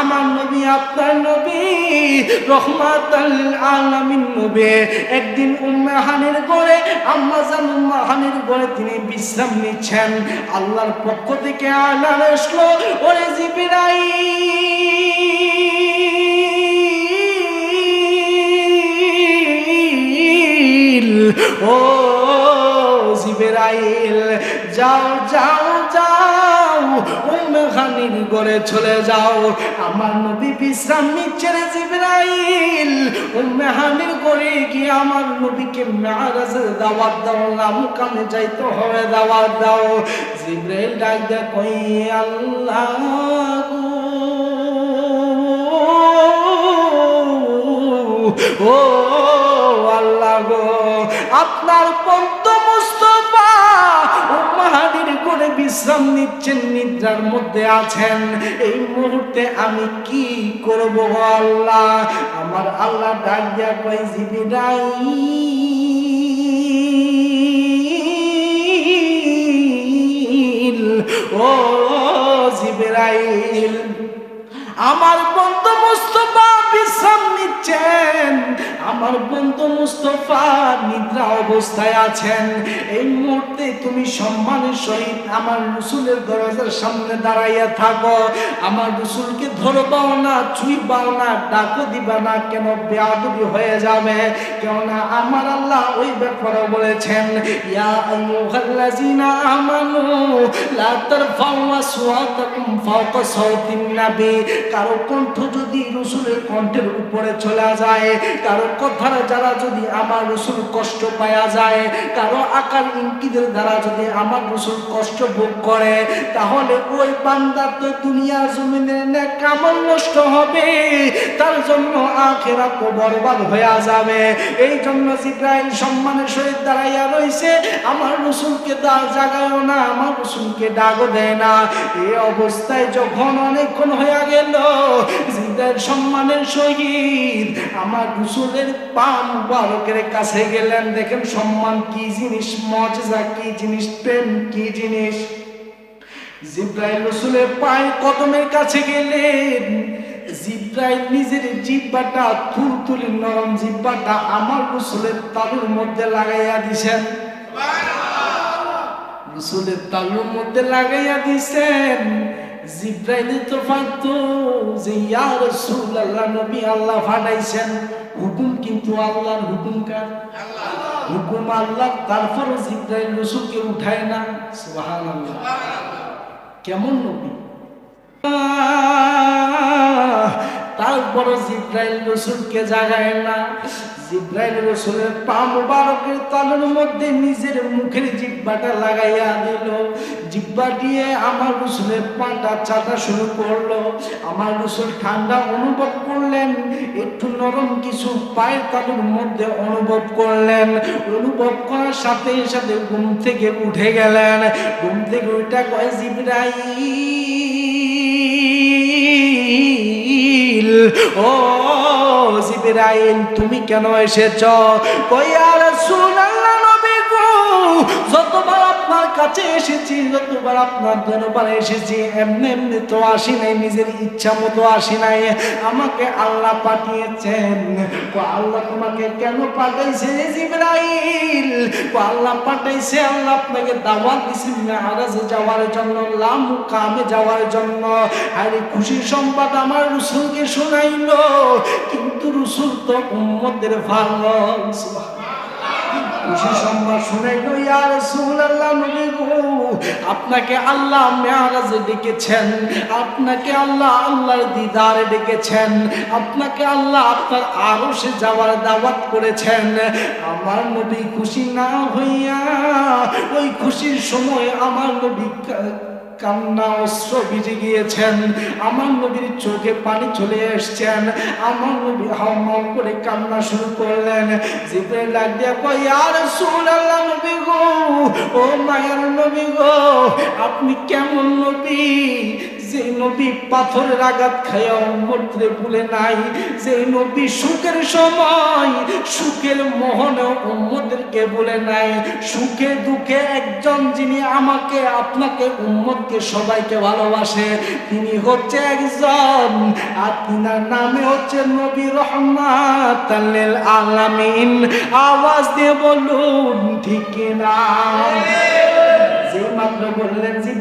আমার নবী, আপনার নবী, রহমাতাল আলামিন নবী। একদিন উম্মে হানির গড়ে আম্মা জান উম্মে হানির গড়ে তিনি বিশ্রাম নিচ্ছেন। আল্লাহর পক্ষ থেকে আলান আসলো, ওরে জিবিরাইল, ও জিবেরাইল, যাও যাও যাও। উম্মে খানির ঘরে চলে যাও। আমার নবী বিশ্রাম নিচ্ছে রে জিবরাইল। উম্মে হানির ঘরে গিয়ে আমার নবীকে মেয়ারাজের দাওয়াত দাও নাম কামে যাইতে হবে, দাওয়াত দাও। জিবরাইল ডাক দে কই আল্লাহ ও আল্লাহ গো, আপনার পন্ত মুস্তফা করে বিশ্রাম নিচ্ছেন, নিদ্রার মধ্যে আছেন। এই মুহূর্তে আমি কি করব আল্লাহ? আমার আল্লাহ ডাক ও আমার বন্ধু মুস্তফা বিশ্রাম আমার বন্ধু মুস্তফা নিদ্রা অবস্থায় আছেন। এই মুহূর্তে তুমি সম্মানের সহিত আমার রসুলের দরজার সামনে দাঁড়াইয়া থাকো। আমার রসুলকে না না, ডাকো দিবা না, কেন হয়ে যাবে? কেননা আমার আল্লাহ ওই ব্যাপারে বলেছেন কারও কণ্ঠ যদি রসুলের কণ্ঠের উপরে চলে যায়, কারও কথার যারা যদি আমার রসুল কষ্ট পাওয়া যায়, কারও আকার ইঙ্কিদের দ্বারা যদি আমার রসুল কষ্ট ভোগ করে, তাহলে ওই বান্দার তো দুনিয়া জমিনে কামল নষ্ট হবে, তার জন্য আখেরা তো বরবাদ হয়ে যাবে। এই জন্য জিব্রাইল সম্মানের সহিত দাঁড়াইয়া রয়েছে আমার রসুলকে দা জাগায়ও না, আমার রসুলকে ডাকও দেয় না। এই অবস্থায় যখন অনেকক্ষণ হয়ে গেল, জিব্রাইল সম্মানের সহিত আমার রসুলের পা মুবারকের কাছে গেলেন দেখেন সম্মান কি জিনিস মজা কি জিনিস প্রেম কি জিনিস। জিব্রাইল রসুলের পায়ে কদমের কাছে গেলেন জিব্রাইল নিজের জিব্বাটা তুলতুলি নরম জিব্বাটা আমার রসুলের তালুর মধ্যে লাগাইয়া দিছেন। রসুলের তালুর মধ্যে লাগাইয়া দিছেন। জিব্রাইল তো ফাঁকতো যে ইয়া রসুল আল্লাহ নবী আল্লাহ ফাটাইছেন হুকুম কিন্তু আল্লাহর হুকুম কার? হুকুম আল্লাহ তারপর জিব্রাইল রসুলকে উঠায় না। সুবহানাল্লাহ। কেমন নবী? তারপর জিব্রাইল রসুলকে জাগায় না। জিব্রাইল রসুলের পা মুবারকের তালের মধ্যে নিজের মুখের জিব্বাটা লাগাইয়া দিল। জিব্বা দিয়ে আমার রসুলের পাটা চাটা শুরু করল। আমার রসুল ঠান্ডা অনুভব করলেন, একটু নরম কিছু পায়ের তালুর মধ্যে অনুভব করলেন। অনুভব করার সাথে সাথে ঘুম থেকে উঠে গেলেন। ঘুম থেকে ওইটা কয়, জিব্রাইল, ও জিব্রাইল তুমি কেন নবী গো যতবার আপনার কাছে এসেছি, যতবার আপনার দরবারে এসেছি, এমনি এমনি তো আসি নাই, নিজের ইচ্ছা মতো আসি নাই। আমাকে আল্লাহ পাঠিয়েছেন। আল্লাহ তোমাকে কেন পাঠাইছে জিব্রাইল? আল্লাহ পাঠাইছে, আল্লাহ আপনাকে দাওয়াত দিছে মেহারাজে যাওয়ার জন্য লাম কামে যাওয়ার জন্য। আরে খুশি সংবাদ আমার রসুলকে শোনাইলো। আপনাকে আল্লাহ মেয়ারাজে ডেকেছেন, আপনাকে আল্লাহ আল্লাহর দিদারে ডেকেছেন, আপনাকে আল্লাহ আপনার আরশে যাওয়ার দাওয়াত করেছেন। আমার নবী খুশি না হইয়া, ওই খুশির সময় আমার নবী কান্না অস্ত্র ভিজে গিয়েছেন। আমার নবীর চোখে পানি চলে এসছেন। আমার নবী হাওয়া করে কান্না শুরু করলেন। জিব্রাইল লাগিয়া কই আর রাসূলুল্লাহ নবী গো, ও মায়ের নবী গো, আপনি কেমন নবী? যে নবী পাথরের আঘাত খাইয়া উম্মতরে ভুলে নাই যে নবী সুখের সময়, সুখের মোহনে উম্মদেরকে বলে নাই, সুখে দুঃখে একজন যিনি আমাকে, আপনাকে, উম্মতকে সবাইকে ভালোবাসে, তিনি হচ্ছে একজন, আর তিনার নামে হচ্ছে নবী রহমাত আলামিন। আওয়াজ দিয়ে বলুন, ঠিক না যে মাত্র বললেন জিব্রাইল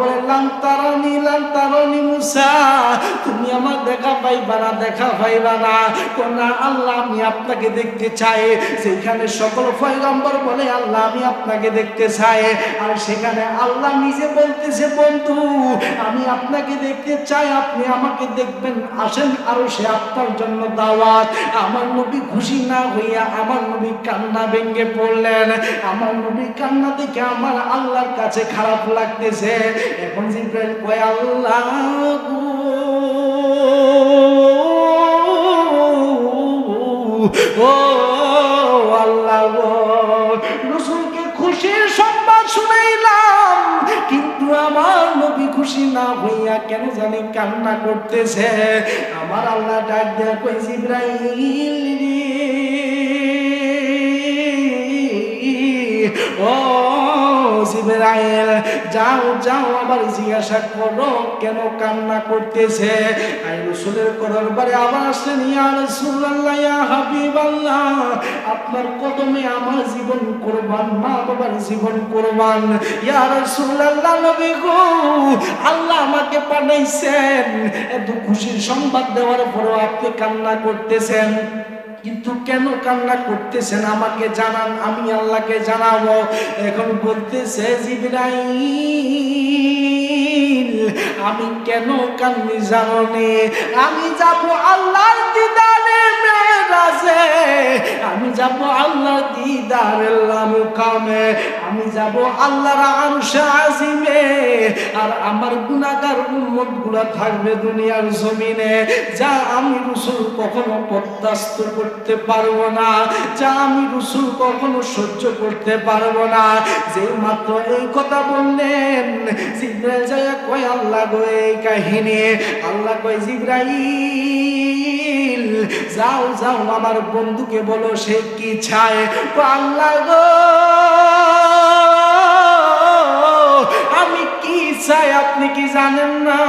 বললাম তারনি লাম তারনি মুসা, তুমি আমার দেখা পাইবা না, দেখা পাইবা না। কোনা আল্লাহ আমি আপনাকে দেখতে চাই। সেখানে সকল পয়গম্বর বলে, আল্লাহ আমি আপনাকে দেখতে চাই। আর সেখানে আল্লাহ নিজে বলতেছে, বন্ধু, আমি আপনাকে দেখতে চাই, আপনি আমাকে দেখবেন, আসেন আরও সে আপনার জন্য দাওয়াত। আমার নবী খুশি না হইয়া আমার নবী কান্না ভেঙ্গে পড়লেন। আমার নবী কান্না দেখে আমার আল্লাহর কাছে খারাপ লাগতেছে। এখন জিব্রাইল কয়, আল্লাহ ও আল্লাহ রসুলকে খুশির সংবাদ শুনাইলাম, কিন্তু আমার নবী খুশি না হইয়া কেন জানি কান্না করতেছে? আমার আল্লাহ ডাক দেয়া কই জিব্রাইল জিব্রাইল যাও যাও, আবার জিজ্ঞাসা করো, কেন কান্না করতেছে? আই রসুলের দরবারে আবার আসলেন, ইয়া রাসূলুল্লাহ, ইয়া হাবিবাল্লাহ, আপনার কদমে আমার জীবন কোরবান, মা বাবার জীবন কোরবান। ইয়া রাসূলুল্লাহ, নবী গো, আল্লাহ আমাকে পাঠাইছেন। এত খুশির সংবাদ দেওয়ার পরও আপনি কান্না করতেছেন। কিন্তু কেন কান্না করতেছেন? আমাকে জানান, আমি আল্লাহকে জানাব। এখন বলতেছে আমি কেন কান্নি জানি আমি যাব মেরাজে আমি যাব আল্লাহর দিদারের মুকামে আমি যাব আল্লাহর আরশে আজিমে। আর আমার গুনাহগার উম্মতগুলা থাকবে দুনিয়ার জমিনে। যা আমি রসুল কখনো প্রত্যাস্ত করতে পারব না। যা আমি রসুল কখনো সহ্য করতে পারব না। যে মাত্র এই কথা বললেন, জিব্রাইল যায় কয়, আল্লাহ গো, এই কাহিনী। আল্লাহ কয়, জিব্রাইল, যাও যাও, আমার বন্ধুকে বলো সে কি চায়? আল্লাহ গো আমি কি চাই আপনি কি জানেন না?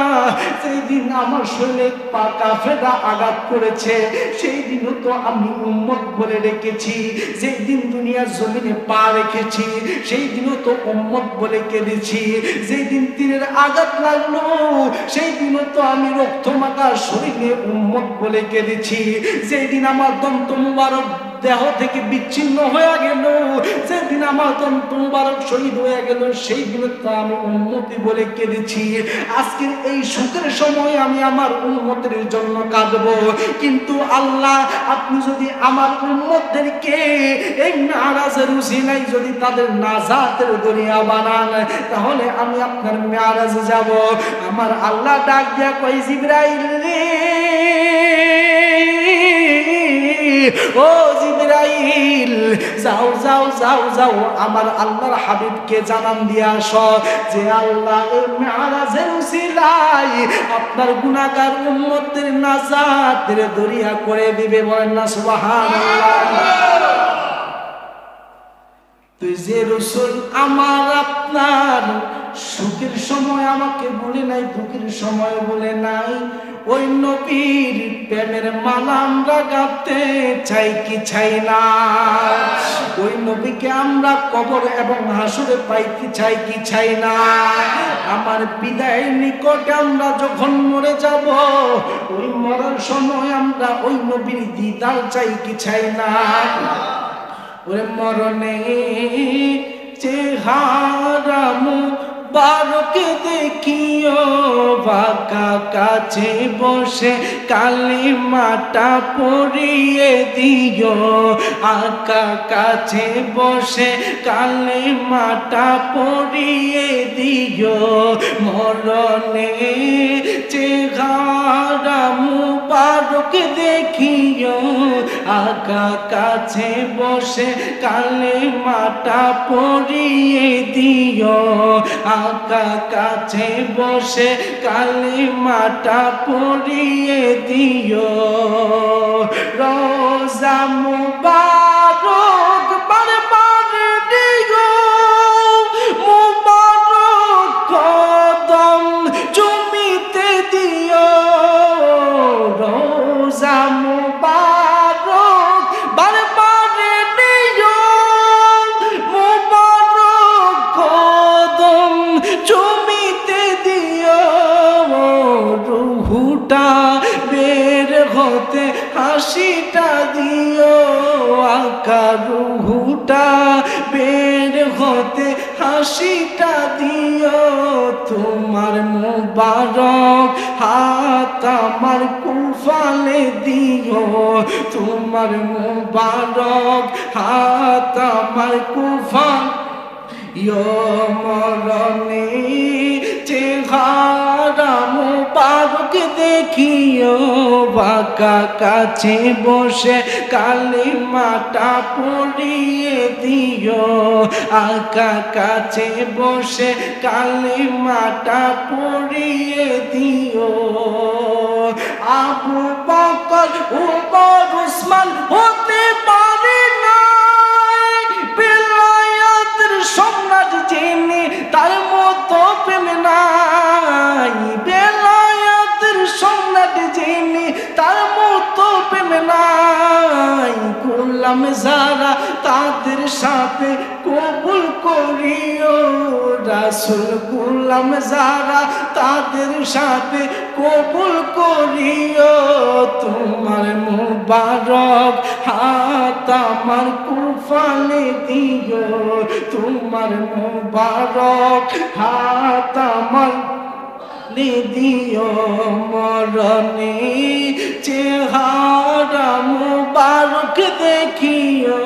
সেই দিন আমার শরীরে পাকা ফেরা আঘাত করেছে। সেই দিনও তো আমি উম্মত বলে রেখেছি যেই দিন দুনিয়ার জমিনে পা রেখেছি। সেই দিনও তো উম্মত বলে কেঁদেছি। যেই দিন তীরের আঘাত লাগল, সেই দিনও তো আমি রক্ত মাখা শরীরে উম্মত বলে কেঁদেছি। যেই দিন আমার দন্ত মুবারক দেহ থেকে বিচ্ছিন্ন হয়ে গেল। যেদিন আমার দন্ত মুবারক শহীদ হয়ে গেল, সেই দিনে তো আমি উন্মতি বলে কেঁদেছি। আজকের এই সুখের সময় আমি আমার উন্মতের জন্য কাঁদব। কিন্তু আল্লাহ, আপনি যদি আমার উন্মতদেরকে এই নারাজের উসিলাই যদি তাদের নাজাতের দুনিয়া বানান, তাহলে আমি আপনার মেয়ারাজে যাব। আমার আল্লাহ ডাক দিয়া কই জিব্রাইল রে। ও জিবরাইল যাও যাও যাও যাও, আমার আল্লাহর হাবিবকে জানান দিয়ে আসো যে আল্লাহ আপনার গুনাহগার উম্মতের নাজাতের দরিয়া করে দিবে, বলেন না, সুবহানাল্লাহ। তুই যে রসুল, আমার আপনার সুখের সময় আমাকে বলে নাই, দুঃখের সময় বলে নাই। ওই নবীর প্রেমের মালা আমরা গাতে চাই কি চাই না? ওই নবীকে আমরা কবর এবং হাসুরে পাইতে চাই কি চাই না? আমার বিদায়ের নিকটে আমরা যখন মরে যাব, ওই মরার সময় আমরা ওই নবীর দিদার চাই কি চাই না? ওরে মরণে চেহারামু মুবারক দেখিও বাঁকা কাছে বসে কালী মাটা পড়িয়ে দিও। আঁকা কাছে বসে কালী মাটা পড়িয়ে দিও। মরণে চেহারা মুবারক দেখিও। আঁকা কাছে বসে কালে মাটা পড়িয়ে দিও। আঁকা কাছে বসে কালে মাটা পড়িয়ে দিও। রোজা মুবারক রুহুটা বের হতে হাসিটা দিও। তোমার মুবারক হাত আমার কুফালে দিও। তোমার মুবারক হাত আমার কুফাল মরণে চেহারা দেখিও, বাঁকা কাছে বসে কালী মাটা পড়িয়ে দিও। আঁকা কাছে বসে কালী মাটা পড়িয়ে দিও। আবু বকর, উমর, উসমান গোলাম যারা তাদের সাথে কবুল করিও। রাসুল গোলাম যারা তাদের সাথে কবুল করিও। তোমার মুবারক হাত আমার কুফালে দিও। তোমার মুবারক হাত আমার দিও মরণে চেহারা মুবারক দেখিও,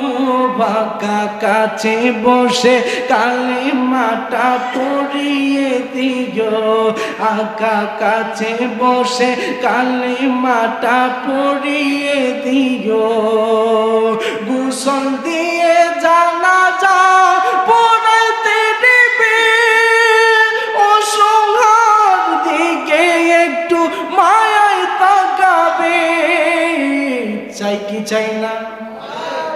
বাঁকা কাছে বসে কালী মাটা পড়িয়ে দিও, আঁকা কাছে বসে কালী মাটা পড়িয়ে দিও। গুসল দিয়ে জানা চাই না।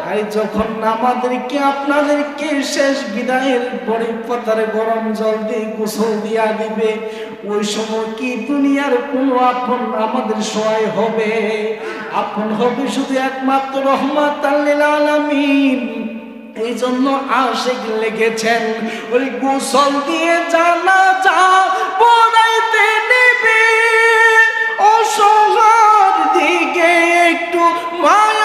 আর যখন আমাদেরকে, আপনাদেরকে শেষ বিদায়ের পরে পাতার গরম জল দিয়ে গোসল দিয়া দিবে, ওই সময় কি দুনিয়ার কোনো আপন আমাদের সহায় হবে? আপন হবে শুধু একমাত্র রহমাত আলামিন। এই জন্য আশেক লেগেছেন ওই গোসল দিয়ে জানা যা পড়াইতে নেবে অসহার দিকে একটু মায়ায়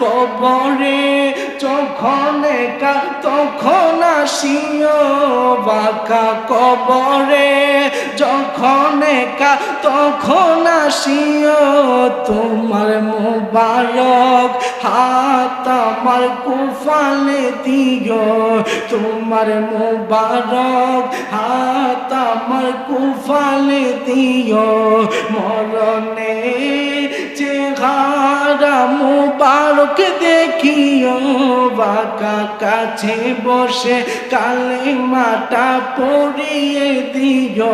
কবরে যখন একা তখন আসিও বাঁকা কবরে। যখন একা তখন আসিও তোমার মোবারক। হাত আমার কুফালে দিও তোমার মোবারক। হাত আমার কুফালে দিও মরণে চেহারা মুবারক দেখিও। বাঁকা কাছে বসে কালে মাটা পড়িয়ে দিও।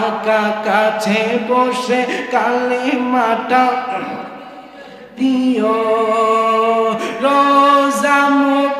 আকা কাছে বসে কালে মাটা দিও। রোজা মুবারক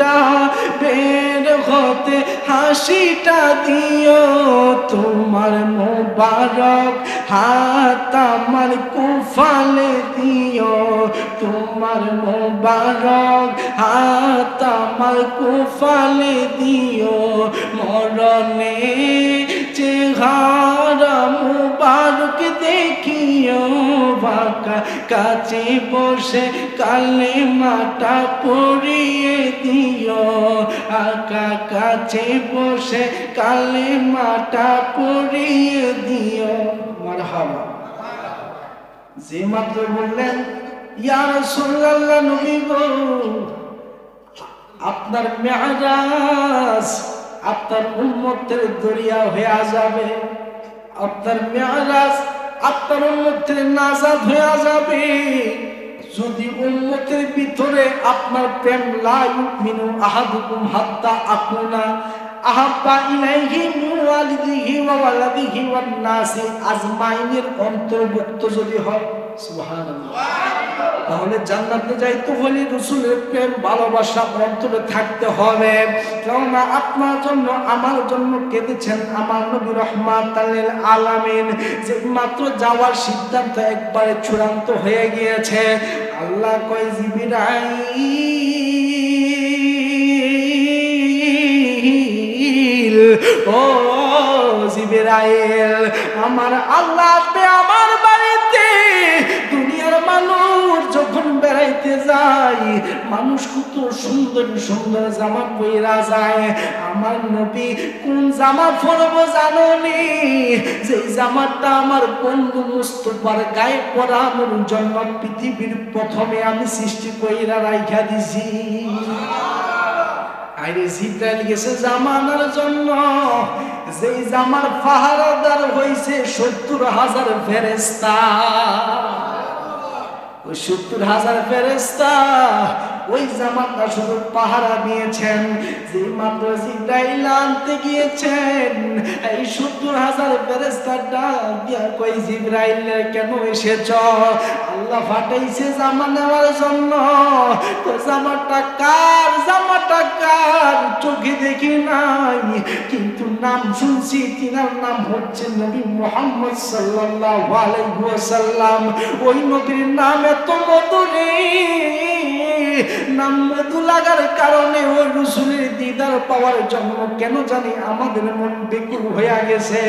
রুহুটা বের হতে হাসিটা দিও। তোমার মোবারক হাত আমার কুফালে দিও। তোমার মোবারক হাত আমার কুফালে দিও। মরণে চেহারা মুবারক দেখিও বাঁকা কাছে বসে কালে মাটা পড়িয়ে দিও। আকা কাছে বসে কালে মাটা পড়িয়ে দিও। মারহাবা। যে মাত্র বললেন ইয়ার রাসূলুল্লাহ, নবী আপনার মেয়ারাজ আপনার উন্মতের দরিয়া হয়ে যাবে। আপনার মেয়ারাজ আপনার উন্মতের নাজাদ হয়ে যাবে। যদি উন্মতের ভিতরে আপনার প্রেম লাই মিনু আহাদুকুম হাত্তা আকুনা, আহাব্বা নাসি, আজমাইনের অন্তর্ভুক্ত যদি হয়, সুবহানাল্লাহ। তাহলে জান্নাতে যাইতে হলে রসুলের প্রেম, ভালোবাসা অন্তরে থাকতে হবে। কেননা আপনার জন্য, আমার জন্য কেঁদেছেন আমার নবী রহমাত আলামিন। যে মাত্র যাওয়ার সিদ্ধান্ত একবারে চূড়ান্ত হয়ে গিয়েছে। আল্লাহ কয়, জিবিরাইল, ও জিবিরাইল, আমার আল্লাহ আমার বেড়াইতে যায় মানুষ কত সুন্দর সুন্দর জামা পইরা যায়। আমার নবী কোন জামা পরবো জানো নি যে জামাটা আমার বন্ধু মুস্তফার গায়ে পরানোর জন্য পৃথিবীর প্রথমে আমি সৃষ্টি কইরা রাইখা দিছি। আরে জিব্রাইল গেছে জামানার জন্য। যেই জামার পাহারাদার হইছে সত্তর হাজার ফেরেস্তা ওই সত্তর হাজার ফেরেস্তা ওই জামাটা শুধু পাহারা দিয়েছেন, যে মাত্র জিব্রাইল আনতে গিয়েছেন, এই সত্তর হাজার ফেরেস্তা ডাক কই জিব্রাইল কেন এসেছ? আল্লাহ ফাটাইছে জামা নেওয়ার জন্য। তো জামাটা কার? জামাটা কার? চোখে দেখি নাই, কিন্তু নাম শুনছি, তিনার নাম হচ্ছে নবী মোহাম্মদ সাল্লাল্লাহু আলাইহি ওয়াসাল্লাম। ওই নবীর নাম এত মধুরে। নাম মধু লাগার কারণে ওই রসুলের দিদার পাওয়ার জন্য কেন জানি আমাদের মন বেকুল হয়ে গেছে।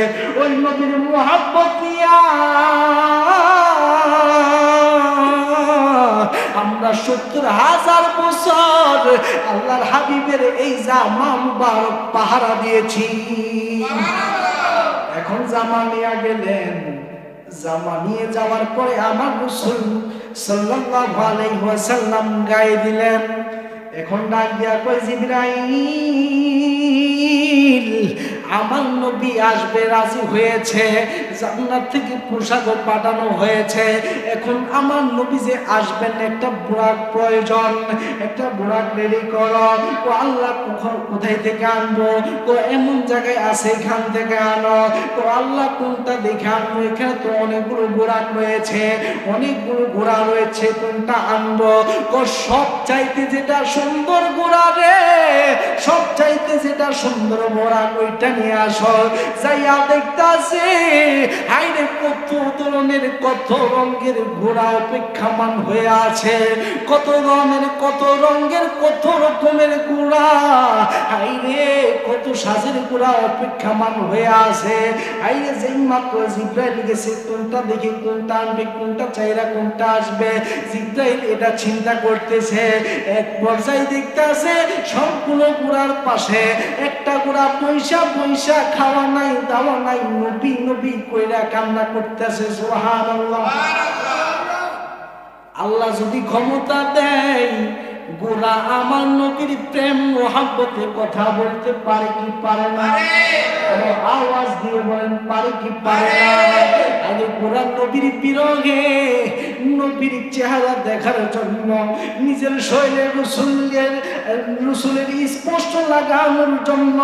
ওই নবীর মহাব্বতিয়া আমরা সত্তর হাজার বছর আল্লাহর হাবিবের এই জামা মুবারক পাহারা দিয়েছি। এখন জামা নিয়ে গেলেন। জামা নিয়ে যাওয়ার পরে আমার রসুল সাল্লাল্লাহু আলাইহি ওয়াসাল্লাম গায়ে দিলেন। এখন ডাক দিয়া কই জিবরাইল। আমার নবী আসবে, রাজি হয়েছে, জান্নাত থেকে পোশাক পাঠানো হয়েছে। এখন আমার নবী যে আসবেন, একটা বুড়াক প্রয়োজন, একটা বুড়াক রেডি করো। ও আল্লাহ কোথা- কোথায় থেকে আনব? ও এমন জায়গায় আছে, এখান থেকে আনো। তো আল্লাহ কোনটা দেখে আনব? এখানে তো অনেকগুলো বুড়াক রয়েছে, অনেকগুলো ঘোড়া রয়েছে, কোনটা আনব? ও সব চাইতে যেটা সুন্দর ঘোড়া রে, সব চাইতে যেটা সুন্দর ঘোড়া ওইটা নিয়ে আসো। যাইয়া দেখতাছে হাইরে কত ধরনের, কত রঙের ঘোড়া অপেক্ষামান হয়ে আছে। কত রঙের কত রঙের, কত রকমের ঘোড়া। হাইরে কত সাজের ঘোড়া অপেক্ষামান হয়ে আছে। হাইরে যেই মাত্র জিব্রাইল গেছে, কোনটা দেখে কোনটা আনবে, কোনটা চাইরা কোনটা আসবে, জিব্রাইল এটা চিন্তা করতেছে। এক পর্যায়ে দেখতেছে, সবগুলো ঘোড়ার পাশে একটা ঘোড়া পয়সা পয়সা খাওয়া নাই দাওয়া নাই নবী নবী কইরা কান্না করতেছে সুবহানাল্লাহ। আল্লাহ যদি ক্ষমতা দেয় গোরা আমার নবীর প্রেম মোহাব্বতে কথা বলতে পারে কি পারে না? আওয়াজ দিয়ে বলেন পারে কি পারে না? আগে গোরা নবীর বিরহে, নবীর চেহারা দেখার জন্য নিজের শৈলের রসুলের রসুলের স্পষ্ট লাগানোর জন্য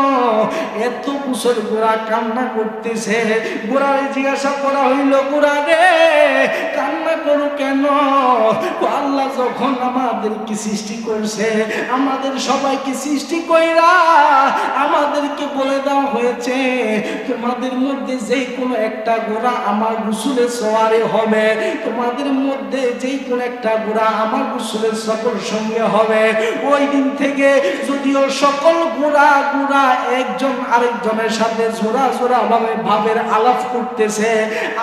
এত বছর গোড়া কান্না করতেছে। গোড়ারে জিজ্ঞাসা করা হইল গোড়া রে, কান্না করো কেন? আল্লাহ যখন আমাদেরকে সৃষ্টি করছে, আমাদের সবাইকে সৃষ্টি কইরা আমাদেরকে বলে দেওয়া হয়েছে, তোমাদের মধ্যে যে কোনো একটা গোড়া আমার হবে। তোমাদের মধ্যে যে কোনো একটা আমার সকল সঙ্গে হবে। ওই দিন থেকে যদিও সকল একজন আরেকজনের সাথে জোড়া জোড়া ভাবে ভাবের আলাপ করতেছে।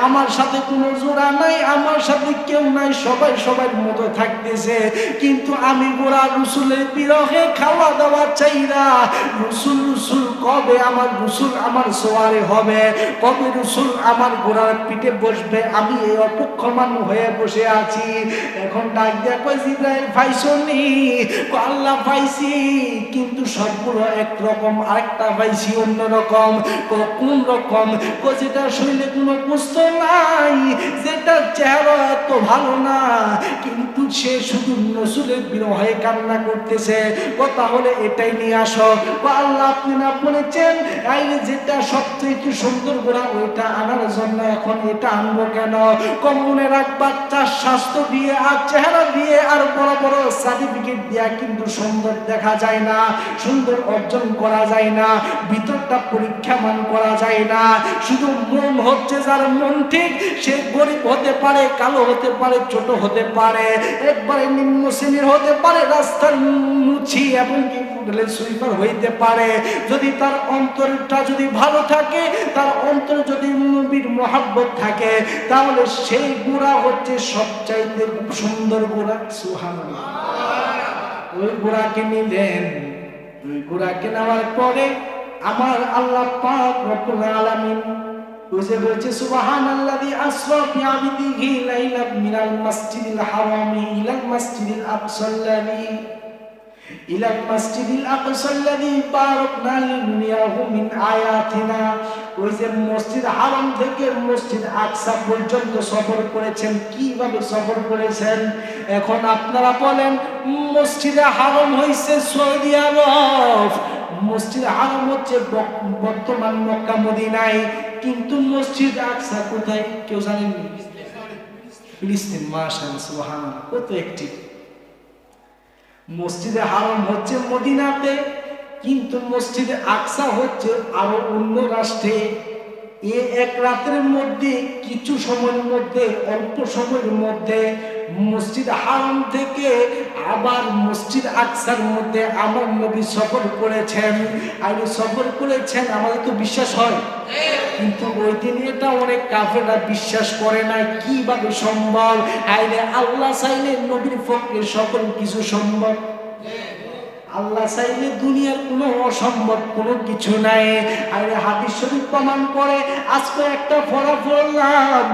আমার সাথে কোনো জোড়া নাই, আমার সাথে কেউ নাই, সবাই সবার মতো থাকতেছে। কিন্তু আমি গোড়া রসুলের বিরহে খাওয়া দাওয়া চাই না। রসুল রসুল কবে আমার রসুল আমার সোয়ারে হবে? কবে রসুল আমার গোড়ার পিঠে বসবে, আমি এই অপক্ষমান হয়ে বসে আছি। এখন ডাক দিয়া কই জিব্রাইল পাইছনি আল্লাহ পাইছি, কিন্তু সবগুলো একরকম, আরেকটা পাইছি অন্যরকম। কই কোন রকম? কই যেটা শরীরে কোনো বুঝতো নাই যেটা চেহারা এত ভালো না, কিন্তু সে শুধু নসুলের বিরহে কান্না করতেছে। ও তাহলে এটাই নিয়ে আসো। ও আল্লাহ আপনি না বলেছেন যেটা সবচেয়ে সুন্দর গোড়া ওইটা আনার জন্য এখন সুন্দর অর্জন করা যায় না, ভিতরটা পরীক্ষা মান করা যায় না। শুধু মন হচ্ছে যার মন ঠিক, সে গরিব হতে পারে, কালো হতে পারে, ছোট হতে পারে, একবারে নিম্ন শ্রেণির হতে পারে, রাস্তার মুছি এবং হোটেলের সুইপার হইতে পারে। যদি তার অন্তরটা যদি ভালো থাকে, তার অন্তর যদি মহাব্বত থাকে, তাহলে সেই গুণা হচ্ছে সবচাইতে সুন্দর গুণা সুহানা ওই গুণাকে নিলেন। ওই গুণাকে নেওয়ার পরে আমার আল্লাহ পাক আলামিন বুঝে বলছে সুবহানাল্লাযী আসরা বিআবদিহি লাইলাম মিনাল মাসজিদিল হারামি ইলাল মাসজিদিল إلى المسجد الأقصى الذي باركنا لنريه من آياتنا ওই যে মসজিদ হারাম থেকে মসজিদ আকসা পর্যন্ত সফর করেছেন কিভাবে সফর করেছেন এখন আপনারা বলেন মসজিদে হারাম হয়েছে সৌদি আরব মসজিদ হারাম হচ্ছে বক- বর্তমান মক্কা মদিনায় কিন্তু মসজিদ আকসা কোথায় কেউ জানেননি ফিলিস্তিন মাশাল সুবহানাল্লাহ কত একটি মসজিদে হারাম হচ্ছে মদিনাতে, কিন্তু মসজিদে আকসা হচ্ছে আরও অন্য রাষ্ট্রে। এ এক রাতের মধ্যে, কিছু সময়ের মধ্যে, অল্প সময়ের মধ্যে মসজিদ হারাম থেকে আবার মসজিদ আকসার মধ্যে আমার নবী সফর করেছেন। আর সফর করেছেন, আমাদের তো বিশ্বাস হয়। কিন্তু ওই দিন এটা অনেক কাফেরা বিশ্বাস করে না কীভাবে সম্ভব? আইনে আল্লাহ চাইলে নবীর পক্ষে সকল কিছু সম্ভব। আল্লাহ চাইলে দুনিয়ার কোনো অসম্ভব কোনো কিছু নাই। আর হাদিস শরীফ প্রমাণ করে, আজকে একটা পড়া পড়লাম,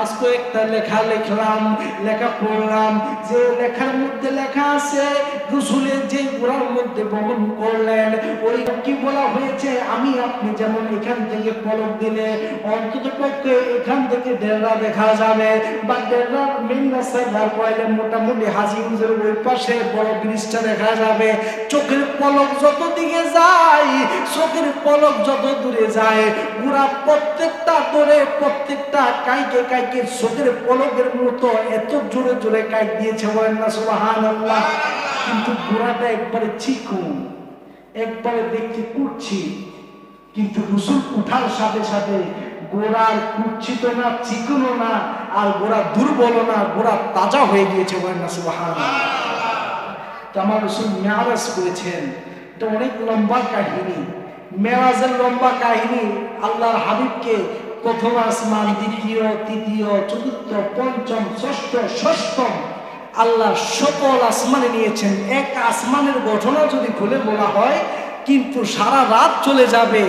আজকে একটা লেখা লিখলাম, লেখা পড়লাম। যে লেখার মধ্যে লেখা আছে, রসুলের যে গোড়ার মধ্যে বহন করলেন, ওই কি বলা হয়েছে? আমি আপনি যেমন এখান থেকে পলক দিলে, অন্তত পক্ষে এখান থেকে ডেরা দেখা যাবে। বা ডেরার মেন রাস্তায় দাঁড় করাইলে মোটামুটি হাজি ওই পাশে বড় ব্রিজটা দেখা যাবে। চোখের পলক যত দিকে যায়, চোখের পলক যত দূরে যায়, পুরা প্রত্যেকটা দূরে প্রত্যেকটা কাইকে কাইকে চোখের পলকের মতো এত জোরে জোরে কাইক দিয়েছে বলেন না, সুবহানাল্লাহ। কিন্তু গোড়াটা একবারে চিকুন, একবারে দেখতে কুটছি কিন্তু রসুল উঠার সাথে সাথে গোড়ার কুচ্ছিত না চিকুনো না, আর গোড়া দুর্বল না গোড়া তাজা হয়ে গিয়েছে বলেন না, সুবহানাল্লাহ। তো রসুল মেয়ারাজ করেছেন। এটা অনেক লম্বা কাহিনী। মেয়ারাজের লম্বা কাহিনী আল্লাহর হাবিবকে প্রথম আসমান, দ্বিতীয়, তৃতীয়, চতুর্থ, পঞ্চম, ষষ্ঠ, ষষ্ঠম আল্লাহ সকল আসমানে নিয়েছেন। এক আসমানের ঘটনা যদি খুলে বলা হয় কিন্তু সারা রাত চলে যাবে,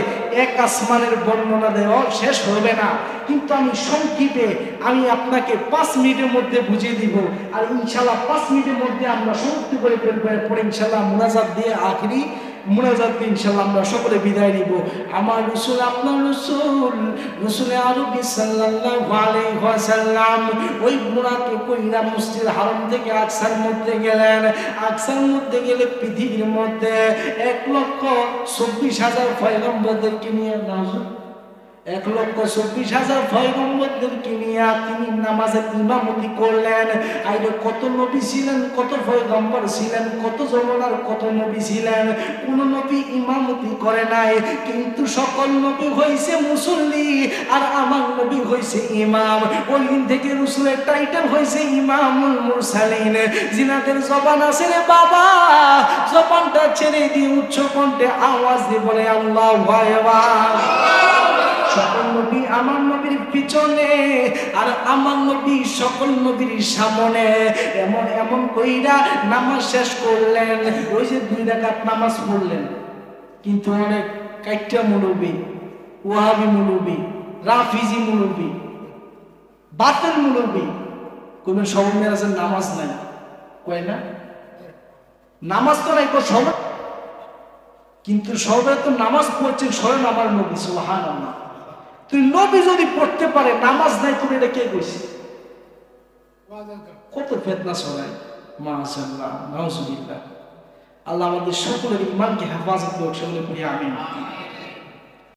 এক আসমানের বর্ণনা দেওয়া শেষ হবে না। কিন্তু আমি সংক্ষিপে, আমি আপনাকে পাঁচ মিনিটের মধ্যে বুঝিয়ে দিব। আর ইনশাল্লাহ পাঁচ মিনিটের মধ্যে আমরা সমাপ্তি করে ফেলব এরপরে ইনশাল্লাহ মোনাজাত দিয়ে আখরি মোনাজাত ইনশাল্লাহ আমরা সকলে বিদায় নিব। আমার রসুল, আপনার রসুল, রসুলে আরবি ওয়াসাল্লাম ওই বুড়াকে কইরা মসজিদ হারাম থেকে আকসার মধ্যে গেলেন। আকসার মধ্যে গেলে পৃথিবীর মধ্যে এক লক্ষ চব্বিশ হাজার পয়গম্বরদেরকে নিয়ে নাজুক। এক লক্ষ চব্বিশ হাজার পয়গম্বরদেরকে নিয়ে তিনি নামাজের ইমামতি করলেন। আইরে কত নবী ছিলেন, কত পয়গম্বর ছিলেন, কত জমানার কত নবী ছিলেন, কোন নবী ইমামতি করে নাই। কিন্তু সকল নবী হয়েছে মুসল্লি আর আমার নবী হয়েছে ইমাম। ওই দিন থেকে রসুলের টাইটেল হয়েছে ইমামুল মুরসালিন। জিনাদের জবান আছে রে বাবা, জবানটা ছেড়ে দিয়ে উচ্চ কণ্ঠে আওয়াজ দিয়ে বলে, আল্লাহ ভয় সকল নবী, আমার নবীর পিছনে আর আমার নবী সকল নবীর সামনে এমন এমন কইরা নামাজ শেষ করলেন। ওই যে দুই রাকাত নামাজ পড়লেন। কিন্তু অনেক কাইটা মুলবি ওয়াহাবি মুলবি রাফিজি মুলবি বাতের মুলবি কোন সবর মেরাজের নামাজ নাই। কয় না? নামাজ তো নাই সব কিন্তু সবে তো নামাজ পড়ছে, স্বয়ং আমার নবী সুহান তুই নবী যদি পড়তে পারে, নামাজ নাই, তুমি এটা কে গেছি কত ফেতনা ছড়ায়। মাশাআল্লাহ আল্লাহ আমাদের সকলের ইমানকে হেফাজত করুক, সকলে করি আমিন।